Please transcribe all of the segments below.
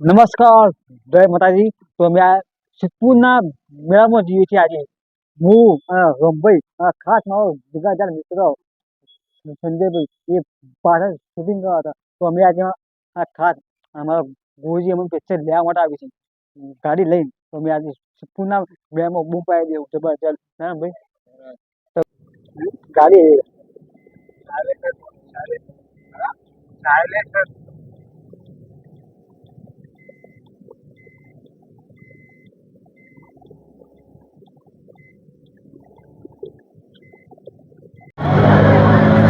નમસ્કાર, જય માતાજી. તો અમે આ સિદ્ધપુરના મેળામાં જઈએ છીએ આજે. હું રમભાઈ ખાસ મારો જગાજાર મિત્ર, સંજયભાઈ, એ પાછળ શૂટિંગ કરવા હતા. તો અમે આજે આ ખાસ અમારા ગુરુજી અમને પિક્ચર લેવા માટે આવી છે. ગાડી લઈને તો અમે આજે સિદ્ધપુરના મેળામાં બૂમ પાડી દેવું જબરજસ્ત. હા ભાઈ? ગાડી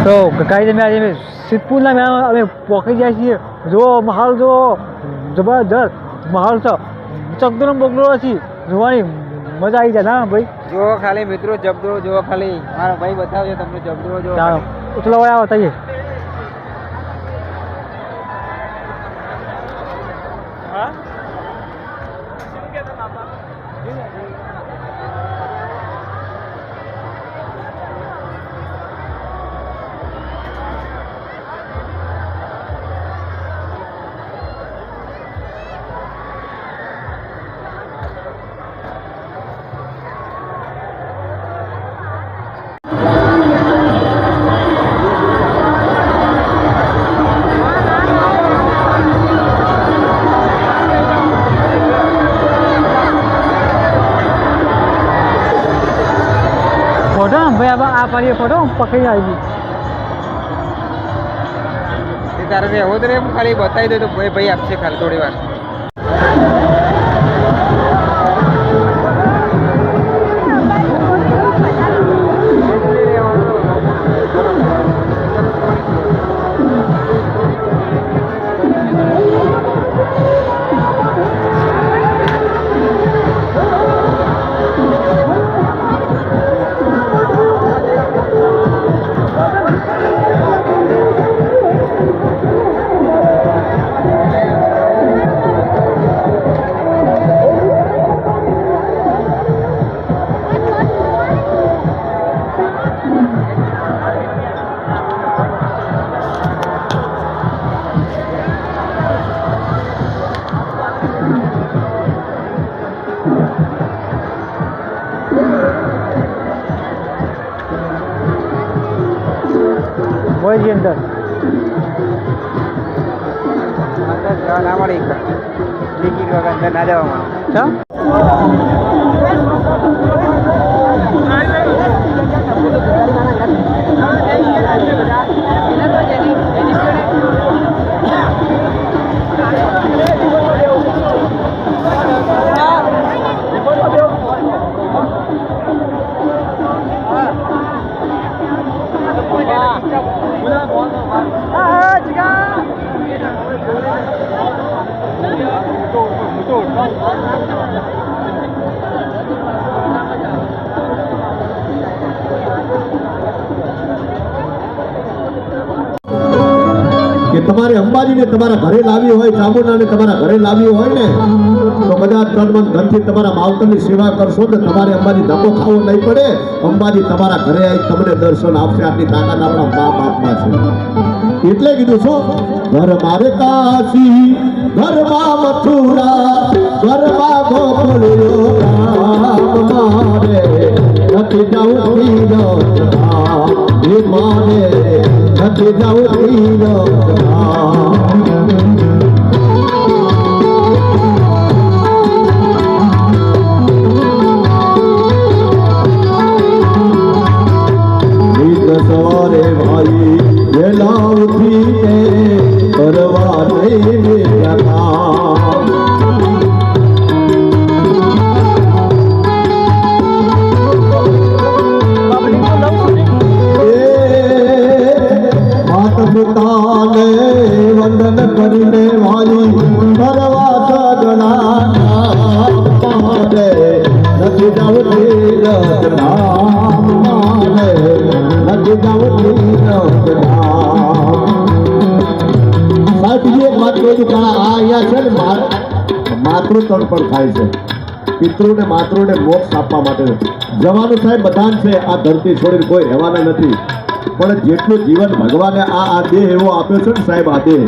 તો કાંઈ તમે આજે અમે સિદ્ધપુરના મેળામાં અમે પહોંચી જાય છીએ. જો માહોલ જો જબરજસ્ત માહોલ છે. ચકદરો બગડો છે. જોવાની મજા આવી જાય. ના ભાઈ? જુઓ ખાલી મિત્રો જબદરો જુઓ ખાલી. મારો ભાઈ બતાવજો તમને જબદરો જુઓ ચાલો. ઉતલો વાળા બતાવીએ ફોટો ભાઈ આ પાડીએ ફોટો પકડી આવી. તારે એવો તો ખાલી બતાવી દે તો ભાઈ ભાઈ આપશે ખાલી થોડી વાર. મોયજી અંદર ના મળે અંદર ના જવા મળે તમારે અંબાજીને તમારા ઘરે લાવી હોય, ચામુંડાને તમારા ઘરે લાવી હોય ને, તો બધા તન મન ધનથી તમારા માવતરની સેવા કરશો તો તમારે અંબાજી ધક્કો ખાવો નહીં પડે. અંબાજી તમારા ઘરે આવી તમને દર્શન આપશે, આટલી તાકાત આપણા મા બાપમાં છે. એટલે કીધું શું ઘર મારે કાશી ઘરમાં મથુરા ઘરમાં ગોકુળિયો રામ મારે નથી જાઉં તીરો હે મારે નથી જાઉં તીરો માતૃતણ પણ થાય છે. પિતૃને માતૃને મોક્ષ આપવા માટે જવાનું સાહેબ બધાને છે, આ ધરતી છોડીને કોઈ રહેવાના નથી. પણ જેટલું જીવન ભગવાને આ આ દેહ એવો આપ્યો છે ને સાહેબ, આ દેહ,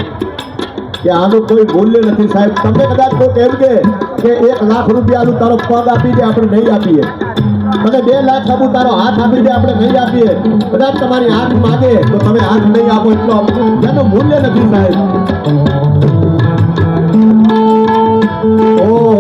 કે આનું કોઈ મૂલ્ય નથી સાહેબ. તમે કદાચ કોઈ કેમ કે કે એક લાખ રૂપિયાનું તારો પગ આપી દે, આપણે નહીં આપીએ. અને બે લાખ આપું તારો હાથ આપી દે, આપણે નહીં આપીએ. કદાચ તમારી હાથ માગે, તો તમે હાથ નહીં આપો એટલો. જેનું મૂલ્ય નથી સાહેબ. ઓ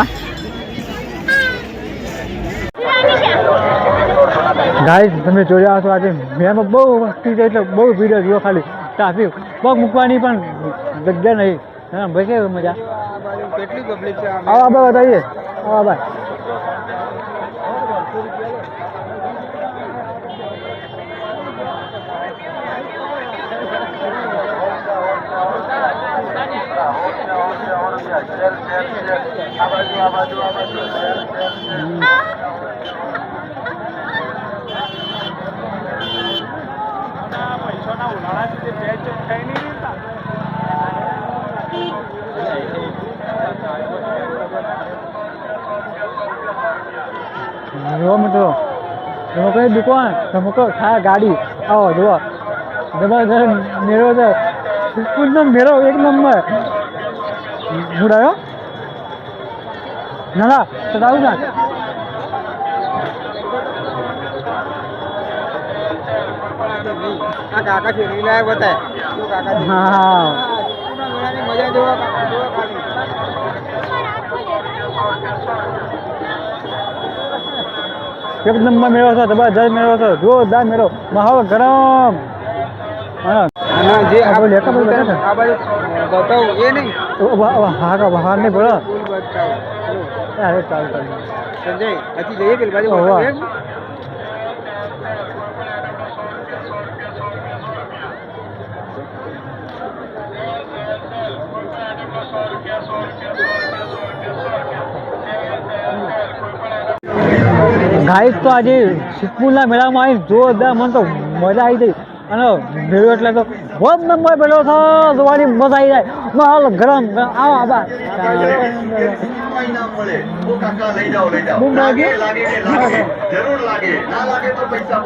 કમા ગાઈસ તમે જોયા છો આજે મેમાં બહુ વસ્તી છે એટલે બહુ ભીડ જ જુઓ ખાલી. ટ્રાફિક પગ મૂકવાની પણ જગ્યા નહીં. હા ભાઈ કેવી મજા? આ કેટલી પબ્લિક છે આમ? આવો આબા બતાવીએ આવો આબા જો મિત્રો, તમે કઈ દુકાન? તમે કહો થાય ગાડી. આવો, જુઓ. જબરદસ્ત મેળો છે. સ્કૂલનો મેળો, એક નંબર. મૂડ ના ના આવું ના કાકા બતાય. હા મજા જોવા એક નંબર મેળો છે જબરદસ્ત મેળો છે જોરદાર મેળો. માહોલ ગરમ. હા. જે આ બાજુ એ નહીં. હા બહાર નહીં ફૂલ અરે ચાલ ચાલ સંજય હજી જઈએ પેલી બાજુ ઓહો. બતાવું એમ? ગાઈસ તો આજે સિદ્ધપુરના મેળામાં આવી જોરદાર મને તો મજા આવી ગઈ અને મેળો એટલે તો જ નંબર મેળો છે. જોવાની મજા આવી જાય. માહોલ ગરમ. આવો આબા પૈસા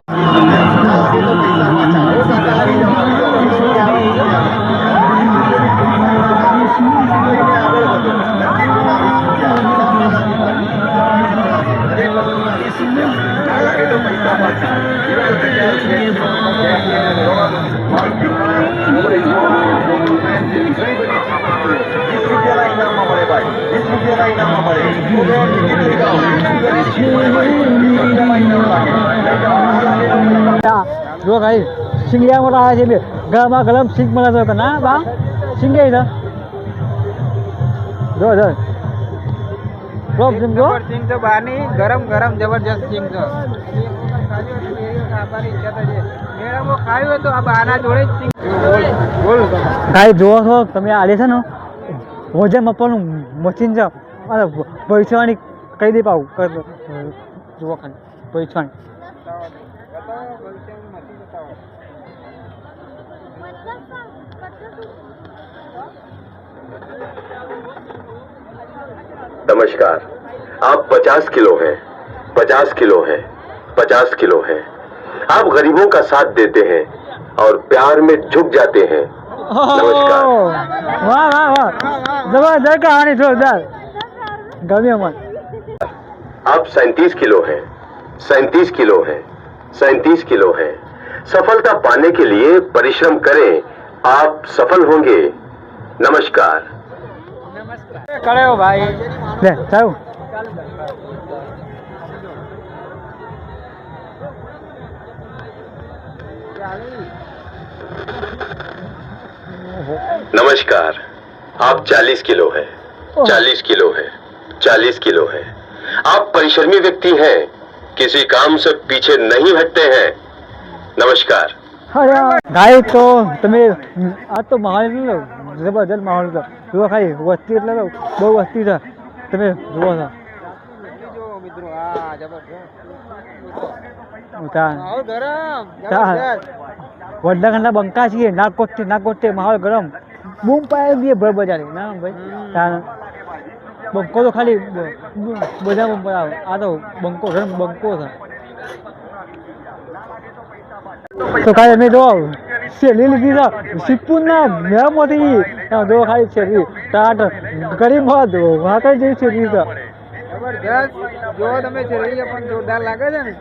જો ભાઈ સિંગિયા મોટા આવે છે બે ગળામાં ગળમ સિંગ મળે તો ના બા સિંગે તો જો જો રોપ સિંગ તો બહારની ગરમ ગરમ જબરજસ્ત સિંગ તો છે મેળામાં ખાયું હોય તો આ બહારના જોડે જ સિંગ બોલ બોલ કાંઈ જોવો છો તમે આલે છે ને વજન માપવાનું મશીન છે અને પૈસાની કહી દે પાવું જુઓ ખાલી પૈસાની नमस्कार आप 50 किलो हैं 50 किलो हैं 50 किलो हैं आप गरीबों का साथ देते हैं और प्यार में झुक जाते हैं। नमस्कार। वाह वाह वाह। ज़बरदस्त कहानी जोरदार। आप सैतीस किलो हैं सैतीस किलो हैं सैतीस किलो हैं। सफलता पाने के लिए परिश्रम करें आप सफल होंगे। नमस्कार। नमस्कार खड़े हो भाई नमस्कार आप 40 किलो है। 40 किलो है। 40 किलो है। आप परिश्रमी व्यक्ति हैं। किसी काम से पीछे नहीं हटते हैं। नमस्कार। हाँ भाई तो तुम्हें आज तो माहोल तो ज़बरदस्त माहौल था। तुझं खाई वस्ती इथलं बहु वस्तीचा तुम्ही जुवा मित्र ત્યાં માહોલ ગરમ. વડલા બંકા છીએ નાકોટ નાકોટ માહોલ ગરમ. બૂમ પાડી દઈએ ભર બજારે. ના ભાઈ. ત્યાં બંકો તો ખાલી બધા બંકો આવે. આ તો બંકો ગરમ બંકો છે. તો ખાલી અમે જો શેલી લીધી છે. સિપ્પુરના મેળામાંથી. ત્યાં જો ખાલી શેરડી. ટાટ ગરીબ જેવી જબરજસ્ત. જો તમે શરીર પણ જોરદાર લાગે છે ને?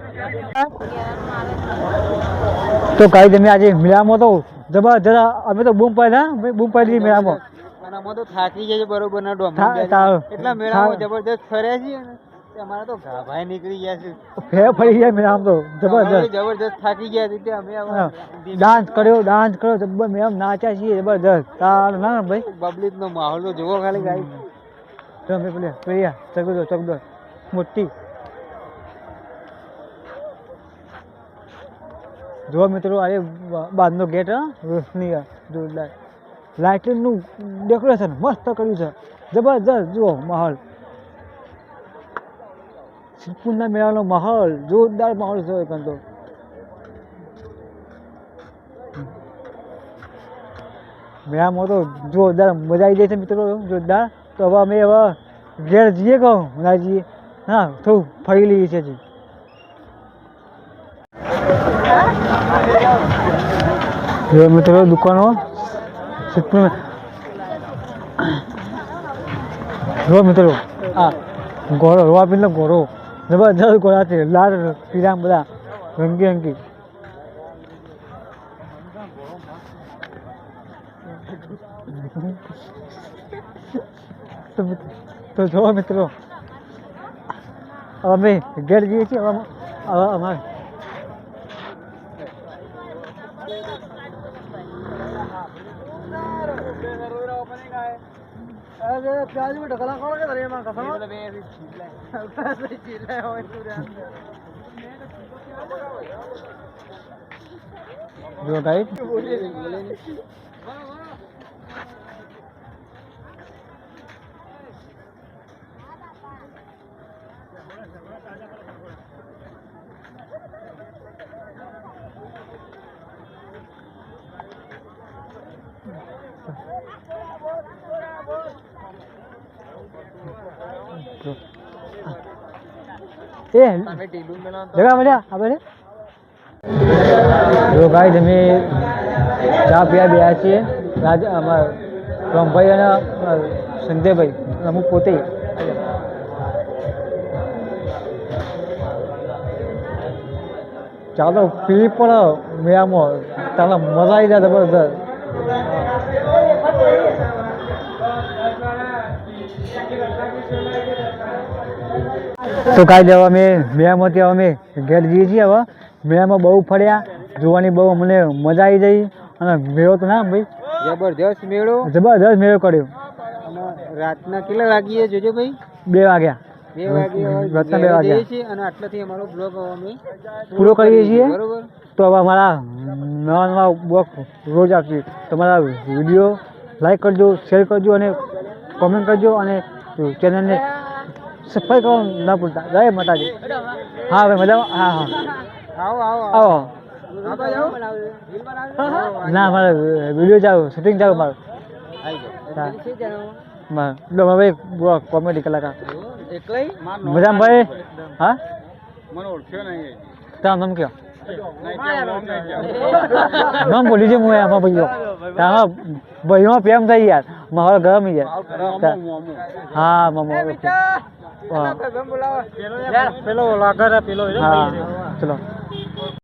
તો કાઈ તમે આજે મેળામાં તો જબરજસ્ત અમે તો બૂમ પાડ્યા બૂમ પાડી મેળામાં. અને તો થાકી જાય બરોબર ના ડોમ થા- થા- એટલા મેળામાં જબરજસ્ત ફર્યા છીએ અમારા તો ગાભાઈ નીકળી ગયા છે. ફેર ફરી ગયા મેળામાં તો જબરજસ્ત. જબરજસ્ત થાકી ગયા છે અમે ડાન્સ કર્યો ડાન્સ કર્યો જબ્બર આમ નાચ્યા છીએ જબરજસ્ત. તાર ના ભાઈ. પબ્લિક નો માહોલ જોવો ખાલી ગાઈ તો અમે પેલે પ્રિયા ચકદો ચકદો મોટી. જો મિત્રો અરે બાદનો ગેટ રોશની લાઇટિંગનું ડેકોરેશન મસ્ત કર્યું છે. જબરજસ્ત, જુઓ, માહોલ. સિદ્ધપુરના મેળાનો માહોલ, જોરદાર માહોલ છે એકંદ તો. મેળામાં તો જોરદાર મજા આવી જાય છે મિત્રો, જોરદાર. તો હવે અમે હવે ઘેર જઈએ કહું જઈએ હા થોડું ફરી લઈએ છીએ હજી. જો મિત્રો, દુકાનો. જો મિત્રો, આ ઘોડો રોવા પીને ઘોડો જબરજસ્ત ઘોડા છે. લાલ, પીળા, બધા. રંગી રંગી. તો જો મિત્રો અમે ઘેર જઈએ છીએ હવે અમે- હવે અમારે જો ગાઈડ જો. મેળા જગા મળ્યા આપણે જો ભાઈ અમે ચા પીવા બેયા છીએ. રાજ અમારા રમભાઈ અને સંજયભાઈ અમુક પોતે. ચાલો પી પણ મેળામાં. ચાલો મજા આવી જાય જબરદસ્ત તો કાંઈ દેવા અમે મેળામાંથી હવે અમે ઘેર જઈએ છીએ હવે. મેળામાં બહુ ફર્યા જોવાની બહુ અમને મજા આવી જઈ અને મેળો તો ના ભાઈ. જબરજસ્ત મેળો. જબરજસ્ત મેળો કર્યો. રાતના કેટલા વાગીએ જોજો ભાઈ? બે વાગ્યા. બે વાગે બે વાગ્યા. અને આટલાથી અમારો બ્લોગ અમે પૂરો કરીએ છીએ. બરોબર? તો હવે અમારા નવા નવા બ્લોગ રોજ આપીએ. તમારા વીડિયો લાઈક કરજો શેર કરજો અને કોમેન્ટ કરજો અને ચેનલને સબસ્ક્રાઈબ કરવાનું ના ભૂલતા. જય માતાજી. હા ભાઈ મજામાં? હા હા. આવો આવો આવો. ના મારે વીડિયો જાવ શૂટિંગ જાવ મારું. મારે હવે કોમેડી કલાકાર. મજામાં ભાઈ? હા? ઓળખ્યો નામ કયો. નામ બોલી છે હું એમાં ભાઈઓ. તારા ભાઈઓમાં પ્રેમ થઈ યાર. મારો ગરમ યાર. હા મામા. હા પેલો લાગર પેલો ચલો.